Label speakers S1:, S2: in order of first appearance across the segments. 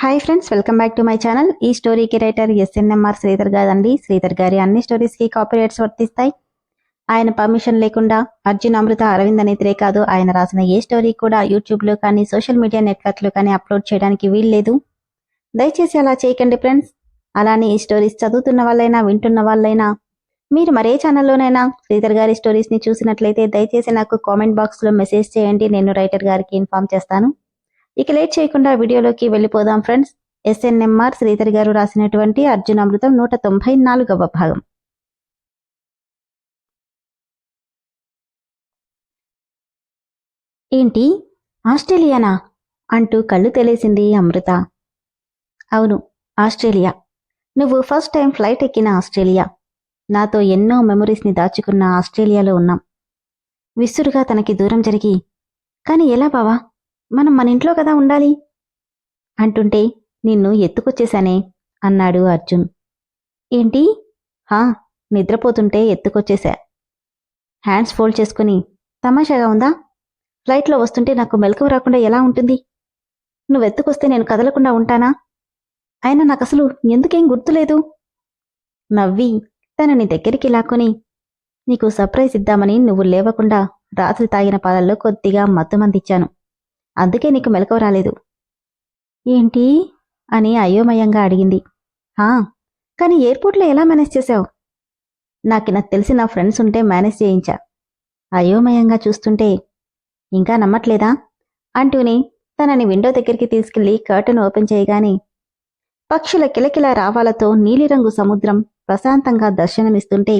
S1: Hi friends welcome back to my channel ఈ స్టోరీకి writer SNMR Sridhar గారండి శ్రీధర్ గారి అన్ని స్టోరీస్కి కాపీరైట్స్ వర్తిస్తాయి. ఆయన పర్మిషన్ లేకుండా అర్జున్ అమృత అరవింద్ అనేతిరే కాదు ఆయన రాసిన ఏ స్టోరీ కూడా యూట్యూబ్లో కానీ సోషల్ మీడియా నెట్వర్క్లో కానీ అప్లోడ్ చేయడానికి వీల్లేదు దయచేసి అలా చేయకండి ఫ్రెండ్స్ అలానే ఈ స్టోరీస్ చదువుతున్న వాళ్ళైనా వింటున్న వాళ్ళైనా మీరు మరే ఛానల్లోనైనా శ్రీధర్ గారి స్టోరీస్ని చూసినట్లయితే దయచేసి నాకు కామెంట్ బాక్స్లో మెసేజ్ చేయండి. నేను రైటర్ గారికి ఇన్ఫామ్ చేస్తాను. ఇక లేట్ చేయకుండా వీడియోలోకి వెళ్ళిపోదాం ఫ్రెండ్స్. ఎస్ఎన్ఎంఆర్ శ్రీధర్ గారు రాసినటువంటి అర్జున్ అమృతం నూట తొంభై నాలుగవ భాగం. ఏంటి? ఆస్ట్రేలియానా? అంటూ కళ్ళు తెలిసింది అమృత. అవును ఆస్ట్రేలియా. నువ్వు ఫస్ట్ టైం ఫ్లైట్ ఎక్కిన ఆస్ట్రేలియా. నాతో ఎన్నో మెమరీస్ని దాచుకున్న ఆస్ట్రేలియాలో ఉన్నాం. విసురుగా తనకి దూరం జరిగి కానీ ఎలా బావా? మనం మన ఇంట్లో కదా ఉండాలి? అంటుంటే నిన్ను ఎత్తుకొచ్చేశానే అన్నాడు అర్జున్. ఏంటి? హా నిద్రపోతుంటే ఎత్తుకొచ్చేశా. హ్యాండ్స్ ఫోల్డ్ చేసుకుని తమాషాగా ఉందా? ఫ్లైట్లో వస్తుంటే నాకు మెలకువ రాకుండా ఎలా ఉంటుంది? నువ్వు ఎత్తుకొస్తే నేను కదలకుండా ఉంటానా? అయినా నాకు అసలు ఎందుకేం గుర్తులేదు? నవ్వి తనని దగ్గరికి లాక్కుని నీకు సర్ప్రైజ్ ఇద్దామని నువ్వు లేవకుండా రాత్రి తాగిన పాలల్లో కొద్దిగా మత్తుమందిచ్చాను అందుకే నీకు మెలకువ రాలేదు. ఏంటి? అని అయోమయంగా అడిగింది. హా కానీ ఎయిర్పోర్ట్లో ఎలా మేనేజ్ చేశావు? నాకు నాకు తెలిసి నా ఫ్రెండ్స్ ఉంటే మేనేజ్ చేయించా. అయోమయంగా చూస్తుంటే ఇంకా నమ్మట్లేదా? అంటూనే తనని విండో దగ్గరికి తీసుకెళ్ళి కర్టన్ ఓపెన్ చేయగానే పక్షుల కిలకిల రావాలతో నీలిరంగు సముద్రం ప్రశాంతంగా దర్శనమిస్తుంటే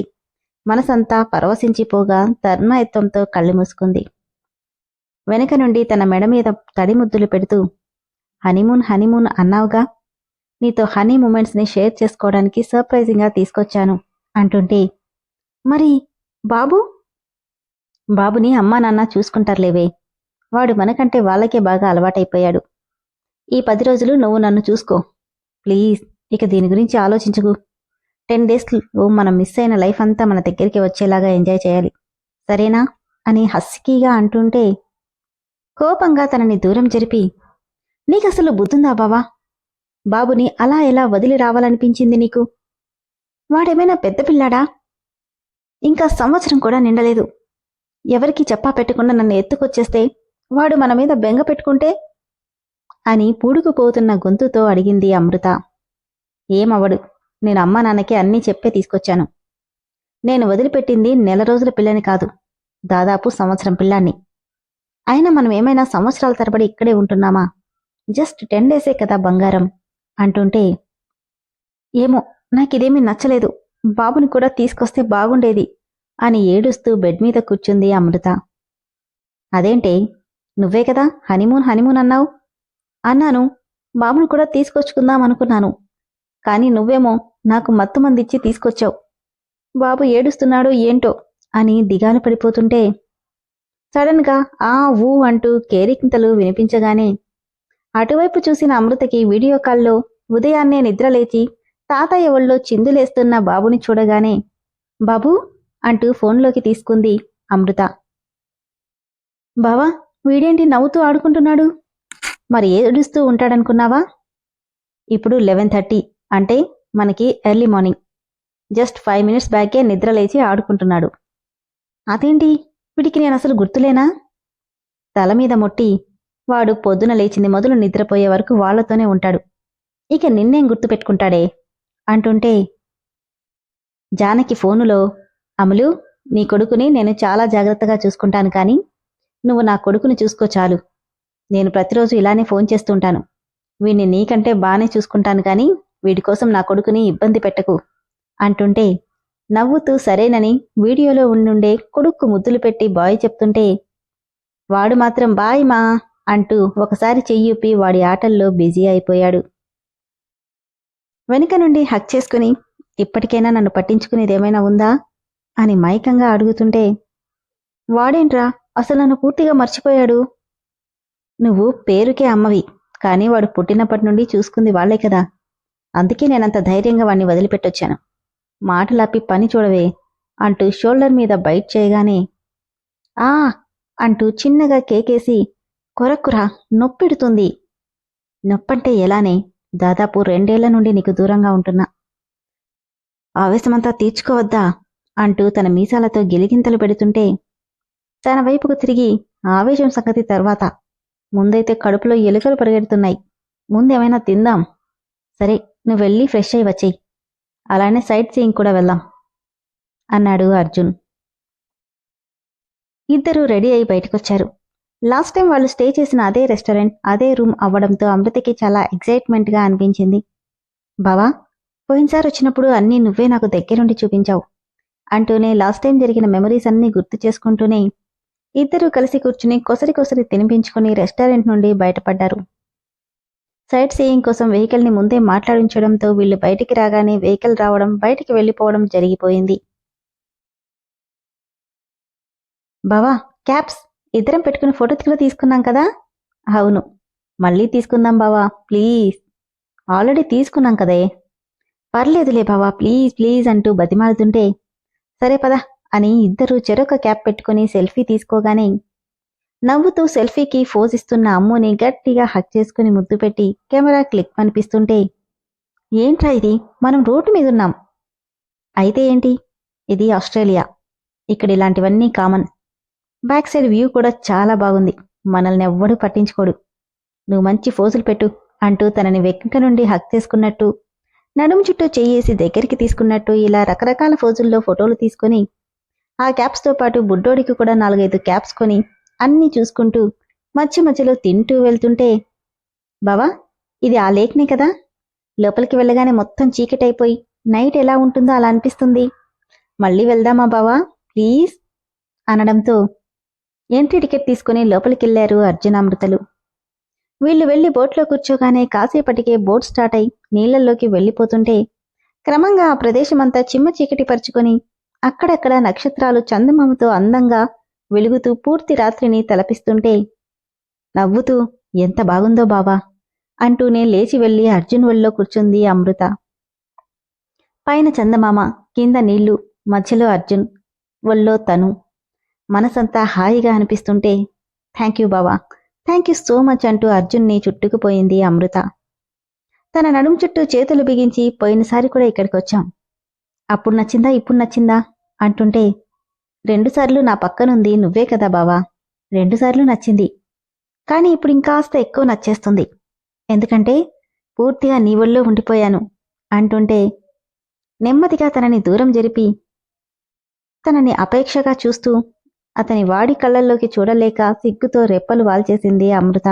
S1: మనసంతా పరవశించిపోగా ధర్మయత్వంతో కళ్ళు మూసుకుంది. వెనక నుండి తన మెడ మీద తడి ముద్దులు పెడుతూ హనీమూన్ హనీమూన్ అన్నావుగా? నీతో హనీ మూమెంట్స్ని షేర్ చేసుకోవడానికి సర్ప్రైజింగ్గా తీసుకొచ్చాను అంటుంటే మరి బాబు? బాబుని అమ్మా నాన్న చూసుకుంటారులేవే. వాడు మనకంటే వాళ్ళకే బాగా అలవాటైపోయాడు. ఈ పది రోజులు నువ్వు నన్ను చూసుకో. ప్లీజ్ ఇక దీని గురించి ఆలోచించకు. టెన్ డేస్లో మనం మిస్ అయిన లైఫ్ అంతా మన దగ్గరికి వచ్చేలాగా ఎంజాయ్ చేయాలి. సరేనా? అని హస్కీగా అంటుంటే కోపంగా తనని దూరం జరిపి నీకసలు బుద్ధుందా బావా? బాబుని అలా ఎలా వదిలి రావాలనిపించింది నీకు? వాడేమైనా పెద్ద పిల్లాడా? ఇంకా సంవత్సరం కూడా నిండలేదు. ఎవరికి చెప్పా పెట్టకుండా నన్ను ఎత్తుకొచ్చేస్తే వాడు మన మీద బెంగ పెట్టుకుంటే? అని పూడుకుపోతున్న గొంతుతో అడిగింది అమృత. ఏమవడు నేను అమ్మా నాన్నకి అన్నీ చెప్పే తీసుకొచ్చాను. నేను వదిలిపెట్టింది నెల రోజుల పిల్లని కాదు దాదాపు సంవత్సరం పిల్లాన్ని. అయినా మనం ఏమైనా సంవత్సరాల తరబడి ఇక్కడే ఉంటున్నామా? జస్ట్ టెన్ డేసే కదా బంగారం అంటుంటే ఏమో నాకిదేమీ నచ్చలేదు. బాబుని కూడా తీసుకొస్తే బాగుండేది అని ఏడుస్తూ బెడ్ మీద కూర్చుంది అమృత. అదేంటే నువ్వే కదా హనీమూన్ హనీమూన్ అన్నావు? అన్నాను బాబును కూడా తీసుకొచ్చుకుందాం అనుకున్నాను. కానీ నువ్వేమో నాకు మత్తు మందిచ్చి తీసుకొచ్చావు. బాబు ఏడుస్తున్నాడు ఏంటో అని దిగాలు పడిపోతుంటే సడన్గా ఆ ఊ అంటూ కేరింతలు వినిపించగానే అటువైపు చూసిన అమృతకి వీడియో కాల్లో ఉదయాన్నే నిద్రలేచి తాతయ్య ఒళ్ళో చిందులేస్తున్న బాబుని చూడగానే బాబూ అంటూ ఫోన్లోకి తీసుకుంది అమృత. బావా వీడేంటి నవ్వుతూ ఆడుకుంటున్నాడు? మరి ఏడుస్తూ ఉంటాడనుకున్నావా? ఇప్పుడు లెవెన్ థర్టీ అంటే మనకి early morning. Just five minutes బ్యాకే నిద్రలేచి ఆడుకుంటున్నాడు. అదేంటి? వీడికి నేను అసలు గుర్తులేనా? తల మీద మొట్టి వాడు పొద్దున లేచింది మొదలు నిద్రపోయే వరకు వాళ్ళతోనే ఉంటాడు. ఇక నిన్నేం గుర్తుపెట్టుకుంటాడే? అంటుంటే జానకి ఫోనులో అమలు నీ కొడుకుని నేను చాలా జాగ్రత్తగా చూసుకుంటాను కానీ నువ్వు నా కొడుకుని చూసుకో చాలు. నేను ప్రతిరోజు ఇలానే ఫోన్ చేస్తుంటాను. వీడిని నీకంటే బాగానే చూసుకుంటాను కానీ వీడి కోసం నా కొడుకుని ఇబ్బంది పెట్టకు అంటుంటే నవ్వుతూ సరేనని వీడియోలో ఉండుండే కొడుక్కు ముద్దులు పెట్టి బాయ్ చెప్తుంటే వాడు మాత్రం బాయ్ మా అంటూ ఒకసారి చెయ్యూపి వాడి ఆటల్లో బిజీ అయిపోయాడు. వెనుక నుండి హక్ చేసుకుని ఇప్పటికైనా నన్ను పట్టించుకునేదేమైనా ఉందా? అని మైకంగా అడుగుతుంటే వాడేంట్రా? అసలు నన్ను పూర్తిగా మర్చిపోయాడు. నువ్వు పేరుకే అమ్మవి కానీ వాడు పుట్టినప్పటి నుండి చూసుకుంది వాళ్ళే కదా. అందుకే నేనంత ధైర్యంగా వాణ్ణి వదిలిపెట్టొచ్చాను. మాటలాపి పని చూడవే అంటూ షోల్డర్ మీద బైట్ చేయగానే ఆ! అంటూ చిన్నగా కేకేసి కొరక్కురా నొప్పిడుతుంది. నొప్పంటే ఎలానే? దాదాపు రెండేళ్ళ నుండి నీకు దూరంగా ఉంటున్నా. ఆవేశమంతా తీర్చుకోవద్దా? అంటూ తన మీసాలతో గిలిగింతలు పెడుతుంటే తన వైపుకు తిరిగి ఆవేశం సంగతి తర్వాత ముందైతే కడుపులో ఎలుకలు పరిగెడుతున్నాయి. ముందేమైనా తిందాం. సరే నువ్వు వెళ్ళి ఫ్రెష్ అయి వచ్చేయి. అలానే సైట్ సీయింగ్ కూడా వెళ్దాం అన్నాడు అర్జున్. ఇద్దరూ రెడీ అయి బయటకొచ్చారు. లాస్ట్ టైం వాళ్ళు స్టే చేసిన అదే రెస్టారెంట్ అదే రూమ్ అవ్వడంతో అమృతకి చాలా ఎగ్జైట్మెంట్గా అనిపించింది. బావా పోయినసారి వచ్చినప్పుడు అన్నీ నువ్వే నాకు దగ్గరుండి చూపించావు అంటూనే లాస్ట్ టైం జరిగిన మెమరీస్ అన్నీ గుర్తు చేసుకుంటూనే ఇద్దరూ కలిసి కూర్చుని కొసరి కొసరి తినిపించుకుని రెస్టారెంట్ నుండి బయటపడ్డారు. సైట్ సీయింగ్ కోసం వెహికల్ని ముందే మాట్లాడించడంతో వీళ్ళు బయటికి రాగానే వెహికల్ రావడం బయటికి వెళ్ళిపోవడం జరిగిపోయింది. బావా క్యాప్స్ ఇద్దరం పెట్టుకుని ఫోటో కూడా తీసుకున్నాం కదా? అవును. మళ్ళీ తీసుకుందాం బావా ప్లీజ్. ఆల్రెడీ తీసుకున్నాం కదే. పర్లేదులే బావా ప్లీజ్ ప్లీజ్ అంటూ బతిమాలుతుంటే సరే పద అని ఇద్దరూ చెరొక క్యాప్ పెట్టుకుని సెల్ఫీ తీసుకోగానే నవ్వుతూ సెల్ఫీకి ఫోజ్ ఇస్తున్న అమ్ముని గట్టిగా హక్ చేసుకుని ముద్దు పెట్టి కెమెరా క్లిక్ అనిపిస్తుంటే ఏంట్రా ఇది? మనం రోడ్డు మీద ఉన్నాం. అయితే ఏంటి? ఇది ఆస్ట్రేలియా. ఇక్కడ ఇలాంటివన్నీ కామన్. బ్యాక్ సైడ్ వ్యూ కూడా చాలా బాగుంది. మనల్ని ఎవ్వడూ పట్టించుకోడు. నువ్వు మంచి ఫోజులు పెట్టు అంటూ తనని వెనుక నుండి హక్ చేసుకున్నట్టు నడుము చుట్టూ చేయేసి దగ్గరికి తీసుకున్నట్టు ఇలా రకరకాల ఫోజుల్లో ఫోటోలు తీసుకొని ఆ క్యాప్స్తో పాటు బుడ్డోడికి కూడా నాలుగైదు క్యాప్స్ కొని అన్నీ చూసుకుంటూ మధ్య మధ్యలో తింటూ వెళ్తుంటే బావా ఇది ఆ లేక్నే కదా? లోపలికి వెళ్ళగానే మొత్తం చీకటైపోయి నైట్ ఎలా ఉంటుందో అలా అనిపిస్తుంది. మళ్ళీ వెళ్దామా బావా? ప్లీజ్. అనడంతో ఎంట్రీ టికెట్ తీసుకుని లోపలికెళ్ళారు అర్జునామృతలు. వీళ్ళు వెళ్ళి బోట్లో కూర్చోగానే కాసేపటికే బోట్ స్టార్ట్ అయి నీళ్ళల్లోకి వెళ్ళిపోతుంటే క్రమంగా ఆ ప్రదేశమంతా చిమ్మ చీకటి పరుచుకొని అక్కడక్కడ నక్షత్రాలు చందమామతో అందంగా వెలుగుతూ పూర్తి రాత్రిని తలపిస్తుంటే నవ్వుతూ ఎంత బాగుందో బావా అంటూనే లేచి వెళ్ళి అర్జున్ ఒళ్ళో కూర్చుంది అమృత. పైన చందమామ కింద నీళ్ళు మధ్యలో అర్జున్ ఒళ్ళో తను. మనసంతా హాయిగా అనిపిస్తుంటే థ్యాంక్ యూ బావా థ్యాంక్ యూ సో మచ్ అంటూ అర్జున్ని చుట్టుకుపోయింది అమృత. తన నడుం చుట్టూ చేతులు బిగించి పోయినసారి కూడా ఇక్కడికి వచ్చాం అప్పుడు నచ్చిందా ఇప్పుడు నచ్చిందా? అంటుంటే రెండుసార్లు నా పక్కనుంది నువ్వే కదా బావా. రెండుసార్లు నచ్చింది. కానీ ఇప్పుడు ఇంకాస్త ఎక్కువ నచ్చేస్తుంది. ఎందుకంటే పూర్తిగా నీ ఒళ్ళో ఉండిపోయాను అంటుంటే నెమ్మదిగా తనని దూరం జరిపి తనని అపేక్షగా చూస్తూ అతని వాడి కళ్ళల్లోకి చూడలేక సిగ్గుతో రెప్పలు వాల్చేసింది అమృత.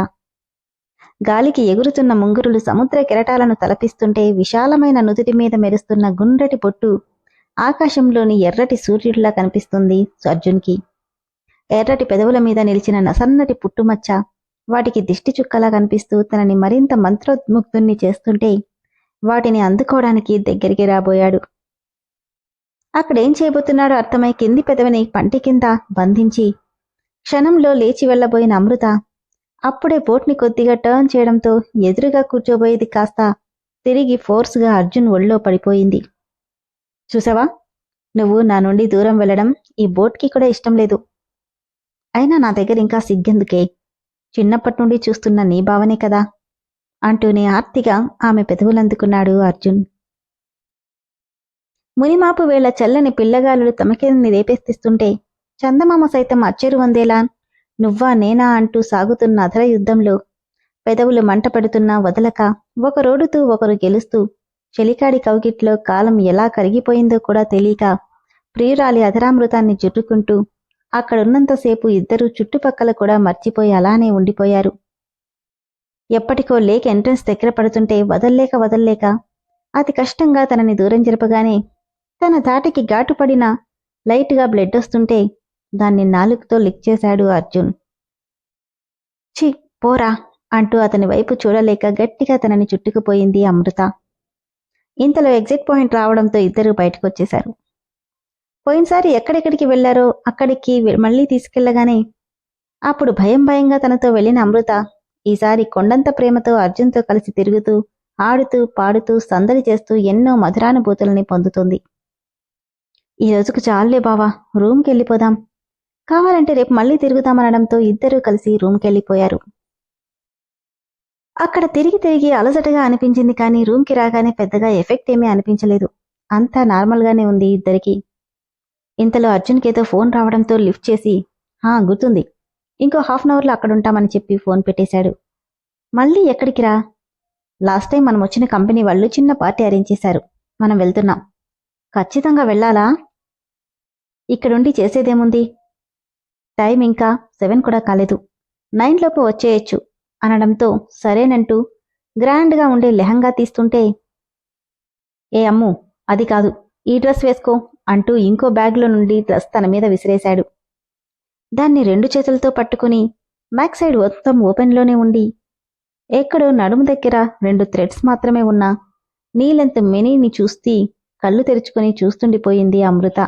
S1: గాలికి ఎగురుతున్న ముంగురులు సముద్ర కెరటాలను తలపిస్తుంటే విశాలమైన నుదుటి మీద మెరుస్తున్న గుండ్రటి పొట్టు ఆకాశంలోని ఎర్రటి సూర్యుడిలా కనిపిస్తుంది అర్జున్కి. ఎర్రటి పెదవుల మీద నిలిచిన నసన్నటి పుట్టుమచ్చ వాటికి దిష్టి చుక్కలా కనిపిస్తూ తనని మరింత మంత్రోద్ముగ్ధుణ్ణి చేస్తుంటే వాటిని అందుకోవడానికి దగ్గరికి రాబోయాడు. అక్కడేం చేయబోతున్నాడో అర్థమై కింది పెదవిని పంటి కింద బంధించి క్షణంలో లేచి వెళ్ళబోయిన అమృత అప్పుడే బోట్ని కొద్దిగా టర్న్ చేయడంతో ఎదురుగా కూర్చోబోయేది కాస్త తిరిగి ఫోర్స్గా అర్జున్ ఒళ్ళో పడిపోయింది. చూసావా? నువ్వు నా నుండి దూరం వెళ్ళడం ఈ బోట్కి కూడా ఇష్టం లేదు. అయినా నా దగ్గర ఇంకా సిగ్గెందుకే? చిన్నప్పటి నుండి చూస్తున్న నీ భావనే కదా? అంటూనే ఆర్తిగా ఆమె పెదవులందుకున్నాడు అర్జున్. మునిమాపు వేళ చల్లని పిల్లగాలులు తమకేని రేపెత్తిస్తుంటే చందమామ సైతం అచ్చెరు వందేలా నువ్వా నేనా? అంటూ సాగుతున్న అధర యుద్ధంలో పెదవులు మంటపడుతున్నా వదలక ఒకరోడుతూ ఒకరు గెలుస్తూ చెలికాడి కౌగిట్లో కాలం ఎలా కరిగిపోయిందో కూడా తెలియక ప్రియురాలి అధరామృతాన్ని జుట్టుకుంటూ అక్కడున్నంతసేపు ఇద్దరూ చుట్టుపక్కల కూడా మర్చిపోయి అలానే ఉండిపోయారు. ఎప్పటికో లేక్ ఎంట్రన్స్ దగ్గర పడుతుంటే వదల్లేక వదల్లేక అతి కష్టంగా తనని దూరం జరపగానే తన ధాటికి ఘాటుపడిన లైట్గా బ్లడ్ వస్తుంటే దాన్ని నాలుగుతో లిక్ చేశాడు అర్జున్. చి పోరా అంటూ అతని వైపు చూడలేక గట్టిగా తనని చుట్టుకుపోయింది అమృత. ఇంతలో ఎగ్జిట్ పాయింట్ రావడంతో ఇద్దరు బయటకు వచ్చేశారు పోయినసారి ఎక్కడెక్కడికి వెళ్ళారో అక్కడికి మళ్ళీ తీసుకెళ్ళగానే అప్పుడు భయం భయంగా తనతో వెళ్ళిన అమృత ఈసారి కొండంత ప్రేమతో అర్జున్తో కలిసి తిరుగుతూ ఆడుతూ పాడుతూ సందడి చేస్తూ ఎన్నో మధురానుభూతుల్ని పొందుతుంది. ఈ రోజుకు చాలులే బావా రూమ్కి వెళ్ళిపోదాం కావాలంటే రేపు మళ్ళీ తిరుగుతామనడంతో ఇద్దరూ కలిసి రూమ్కి వెళ్ళిపోయారు అక్కడ తిరిగి తిరిగి అలసటగా అనిపించింది కానీ రూమ్కి రాగానే పెద్దగా ఎఫెక్ట్ ఏమీ అనిపించలేదు. అంతా నార్మల్గానే ఉంది ఇద్దరికి. ఇంతలో అర్జున్కి ఏదో ఫోన్ రావడంతో లిఫ్ట్ చేసి హా గుర్తుంది. ఇంకో హాఫ్ అన్ అవర్లో అక్కడ ఉంటామని చెప్పి ఫోన్ పెట్టేశాడు. మళ్ళీ ఎక్కడికి రా? లాస్ట్ టైం మనం వచ్చిన కంపెనీ వాళ్ళు చిన్న పార్టీ అరేంజ్ చేశారు. మనం వెళ్తున్నాం. ఖచ్చితంగా వెళ్ళాలా? ఇక్కడుండి చేసేదేముంది? టైం ఇంకా సెవెన్ కూడా కాలేదు. నైన్ లోపు వచ్చేయచ్చు. అనడంతో సరేనంటూ గ్రాండ్గా ఉండే లెహంగా తీస్తుంటే ఏ అమ్ము అది కాదు ఈ డ్రెస్ వేసుకో అంటూ ఇంకో బ్యాగ్లో నుండి డ్రెస్ తన మీద విసిరేశాడు. దాన్ని రెండు చేతులతో పట్టుకుని బ్యాక్ సైడ్ మొత్తం ఓపెన్లోనే ఉండి ఎక్కడో నడుము దగ్గర రెండు థ్రెడ్స్ మాత్రమే ఉన్న నీలెంత మినీని చూస్తీ కళ్ళు తెరుచుకుని చూస్తుండిపోయింది అమృత.